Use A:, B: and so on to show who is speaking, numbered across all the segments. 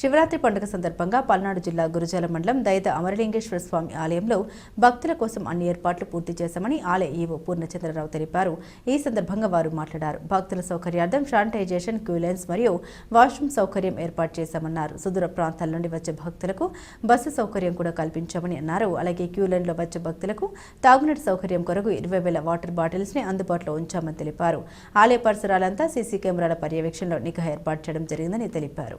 A: శివరాత్రి పండుగ సందర్భంగా పల్నాడు జిల్లా గురుజాల మండలం దైత అమరలింగేశ్వర స్వామి ఆలయంలో భక్తుల కోసం అన్ని ఏర్పాట్లు పూర్తి చేశామని ఆలయ ఈవో పూర్ణచంద్రరావు తెలిపారు. ఈ సందర్భంగా వారు మాట్లాడారు. భక్తుల సౌకర్యార్థం శానిటైజేషన్ క్యూలైన్స్ మరియు వాష్రూమ్ సౌకర్యం ఏర్పాటు చేశామన్నారు. సుదూర ప్రాంతాల నుండి వచ్చే భక్తులకు బస్సు సౌకర్యం కూడా కల్పించామని అన్నారు. అలాగే క్యూలైన్లో వచ్చే భక్తులకు తాగునీటి సౌకర్యం కొరకు ఇరవై వేల వాటర్ బాటిల్స్ని అందుబాటులో ఉంచామని తెలిపారు. ఆలయ పరిసరాలంతా సీసీ కెమెరాల పర్యవేక్షణలో నిఘా ఏర్పాటు చేయడం జరిగిందని తెలిపారు.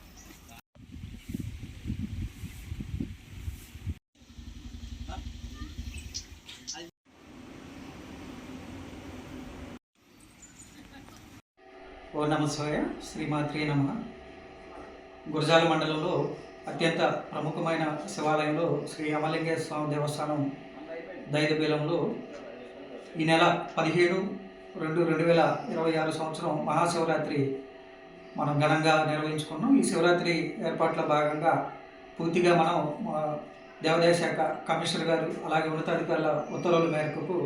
B: ఓ నమస్వాయ శ్రీమాత్రే నమ. గురజాల మండలంలో అత్యంత ప్రముఖమైన శివాలయంలో శ్రీ అమలింగేశ్వర స్వామి దేవస్థానం దైదబేలంలో ఈ నెల పదిహేడు రెండు రెండు వేల ఇరవై ఆరు సంవత్సరం మహాశివరాత్రి మనం ఘనంగా నిర్వహించుకున్నాం. ఈ శివరాత్రి ఏర్పాట్ల భాగంగా పూర్తిగా మనం దేవాదాయ శాఖ కమిషనర్ గారు అలాగే ఉన్నతాధికారుల ఉత్తర్వుల మేరకు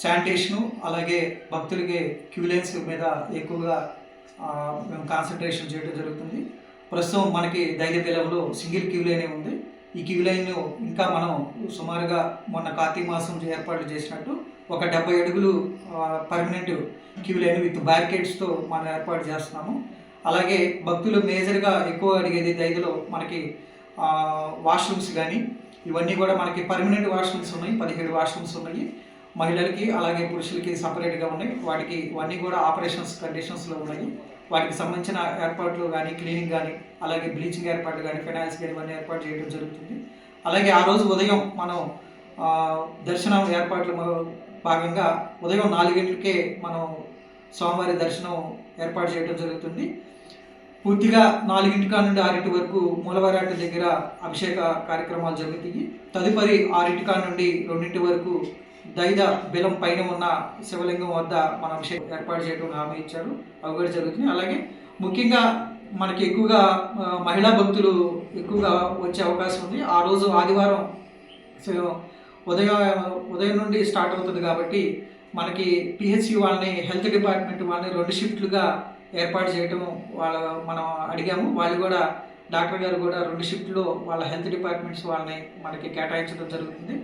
B: శానిటేషను అలాగే భక్తులకి క్యూలెన్స్ మీద ఎక్కువగా మేము కాన్సన్ట్రేషన్ చేయడం జరుగుతుంది. ప్రస్తుతం మనకి ధైర్యబేలంలో సింగిల్ క్యూ లైనే ఉంది. ఈ క్యూ లైన్ ఇంకా మనం సుమారుగా మొన్న కార్తీక మాసం ఏర్పాట్లు చేసినట్టు ఒక డెబ్బై అడుగులు పర్మనెంట్ క్యూ లైన్ విత్ బ్యారికేడ్స్తో మనం ఏర్పాటు చేస్తున్నాము. అలాగే భక్తులు మేజర్గా ఎక్కువ అడిగేది దైదులో మనకి వాష్రూమ్స్ కానీ ఇవన్నీ కూడా మనకి పర్మనెంట్ వాష్రూమ్స్ ఉన్నాయి పదిహేడు వాష్రూమ్స్ ఉన్నాయి. మహిళలకి అలాగే పురుషులకి సపరేట్గా ఉన్నాయి. వాటికి ఇవన్నీ కూడా ఆపరేషన్స్ కండిషన్స్లో ఉన్నాయి. వాటికి సంబంధించిన ఏర్పాట్లు కానీ క్లీనింగ్ కానీ అలాగే బ్లీచింగ్ ఏర్పాట్లు కానీ ఫైనాన్స్ కానీ ఇవన్నీ ఏర్పాటు చేయడం జరుగుతుంది. అలాగే ఆ రోజు ఉదయం మనం దర్శనం ఏర్పాట్లు భాగంగా ఉదయం నాలుగింటికే మనం స్వామివారి దర్శనం ఏర్పాటు చేయడం జరుగుతుంది. పూర్తిగా నాలుగింటి నుండి ఆరింటి వరకు మూలవారాటి దగ్గర అభిషేక కార్యక్రమాలు జరుగుతాయి. తదుపరి ఆరింటి నుండి రెండింటి వరకు దైద బెలం పైన ఉన్న శివలింగం వద్ద మన అభిషేకం ఏర్పాటు చేయడం హామీ ఇచ్చారు. అవి కూడా జరుగుతున్నాయి. అలాగే ముఖ్యంగా మనకి ఎక్కువగా మహిళా భక్తులు ఎక్కువగా వచ్చే అవకాశం ఉంది. ఆ రోజు ఆదివారం ఉదయం ఉదయం నుండి స్టార్ట్ అవుతుంది కాబట్టి మనకి పిహెచ్సి వాళ్ళని హెల్త్ డిపార్ట్మెంట్ వాళ్ళని రెండు షిఫ్ట్లుగా ఏర్పాటు చేయటం వాళ్ళ మనం అడిగాము. వాళ్ళు కూడా డాక్టర్ గారు కూడా రెండు షిఫ్ట్లో వాళ్ళ హెల్త్ డిపార్ట్మెంట్స్ వాళ్ళని మనకి కేటాయించడం జరుగుతుంది.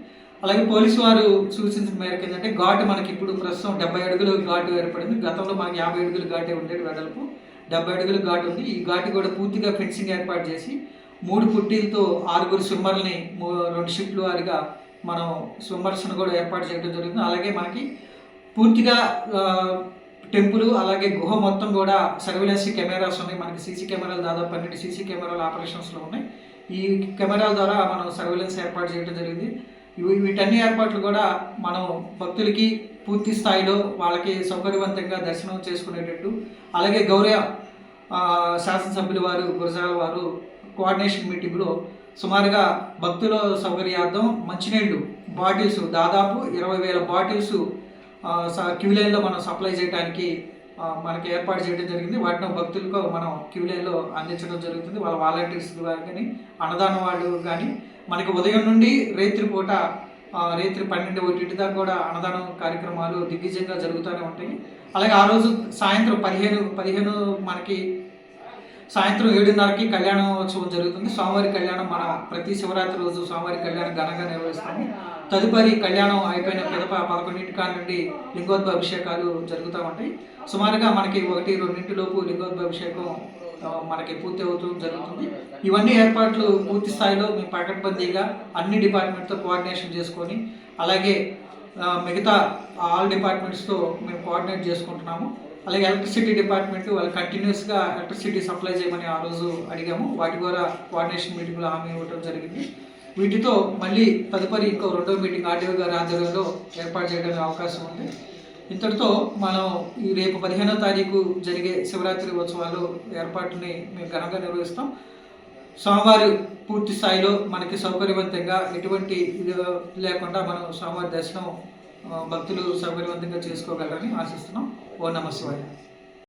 B: అలాగే పోలీసు వారు సూచించిన మేరకు ఏంటంటే ఘాటు మనకి ఇప్పుడు ప్రస్తుతం డెబ్బై అడుగులు ఘాటు ఏర్పడింది. గతంలో మనకి యాభై అడుగులు ఘాటే ఉండేది వెడల్పు. డెబ్బై అడుగులు ఘాటు ఉంది. ఈ ఘాటు కూడా పూర్తిగా ఫెన్సింగ్ ఏర్పాటు చేసి మూడు పుట్టీలతో ఆరుగురు స్విమ్మర్ని రెండు షిఫ్ట్లు వారిగా మనం స్విమ్మర్స్ను కూడా ఏర్పాటు చేయడం జరుగుతుంది. అలాగే మనకి పూర్తిగా టెంపుల్ అలాగే గుహ మొత్తం కూడా సర్వేలెన్స్ కెమెరాస్ ఉన్నాయి. మనకి సీసీ కెమెరాలు దాదాపు పన్నెండు సీసీ కెమెరాలు ఆపరేషన్స్లో ఉన్నాయి. ఈ కెమెరాల ద్వారా మనం సర్వేలెన్స్ ఏర్పాటు చేయడం జరిగింది. వీటన్ని ఏర్పాట్లు కూడా మనం భక్తులకి పూర్తి స్థాయిలో వాళ్ళకి సౌకర్యవంతంగా దర్శనం చేసుకునేటట్టు. అలాగే గౌరవ శాసనసభ్యుల వారు గురజాల వారు కోఆర్డినేషన్ మీటింగ్లో సుమారుగా భక్తుల సౌకర్యార్థం మంచినీళ్ళు బాటిల్స్ దాదాపు ఇరవై వేల బాటిల్స్ క్యూలైన్లో మనం సప్లై చేయడానికి మనకి ఏర్పాటు చేయడం జరిగింది. వాటిని భక్తులకు మనం క్యూలైన్లో అందించడం జరుగుతుంది. వాళ్ళ వాలంటీర్స్ ద్వారా కానీ అన్నదానం వాళ్ళు కానీ మనకి ఉదయం నుండి రేత్రి పూట రేత్రి పన్నెండు ఒకటి దాకా కూడా అన్నదానం కార్యక్రమాలు దిగ్విజయంగా జరుగుతూనే ఉంటాయి. అలాగే ఆ రోజు సాయంత్రం పదిహేను పదిహేను మనకి సాయంత్రం ఏడున్నరకి కళ్యాణోత్సవం జరుగుతుంది. స్వామివారి కళ్యాణం మన ప్రతి శివరాత్రి రోజు స్వామివారి కళ్యాణం ఘనంగా నిర్వహిస్తాము. తదుపరి కళ్యాణం అయిపోయిన పిదప పదకొండింటి కాడ నుండి లింగోద్భవ అభిషేకాలు జరుగుతూ ఉంటాయి. సుమారుగా మనకి ఒకటి రెండింటిలోపు లింగోద్భవ అభిషేకం మనకి పూర్తి అవుతుంది జరుగుతుంది. ఇవన్నీ ఏర్పాట్లు పూర్తి స్థాయిలో మేము పకడ్బందీగా అన్ని డిపార్ట్మెంట్తో కోఆర్డినేషన్ చేసుకొని అలాగే మిగతా ఆల్ డిపార్ట్మెంట్స్తో మేము కోఆర్డినేట్ చేసుకుంటున్నాము. అలాగే ఎలక్ట్రిసిటీ డిపార్ట్మెంట్ వాళ్ళు కంటిన్యూస్గా ఎలక్ట్రిసిటీ సప్లై చేయమని ఆ రోజు అడిగాము. వాటి ద్వారా కోఆర్డినేషన్ మీటింగ్లో హామీ ఇవ్వడం జరిగింది. వీటితో మళ్ళీ తదుపరి ఇంకో రెండో మీటింగ్ ఆర్డీఓ గారి ఆధ్వర్యంలో ఏర్పాటు చేయడానికి అవకాశం ఉంది. ఇంతటితో మనం ఈ రేపు పదిహేనో తారీఖు జరిగే శివరాత్రి ఉత్సవాలు ఏర్పాటుని మేము ఘనంగా నిర్వహిస్తాం. స్వామివారి పూర్తి స్థాయిలో మనకి సౌకర్యవంతంగా ఎటువంటి ఇది లేకుండా మనం స్వామివారి దర్శనం భక్తులు సౌకర్యవంతంగా చేసుకోగలరని ఆశిస్తున్నాం. ఓ నమ శివాయ.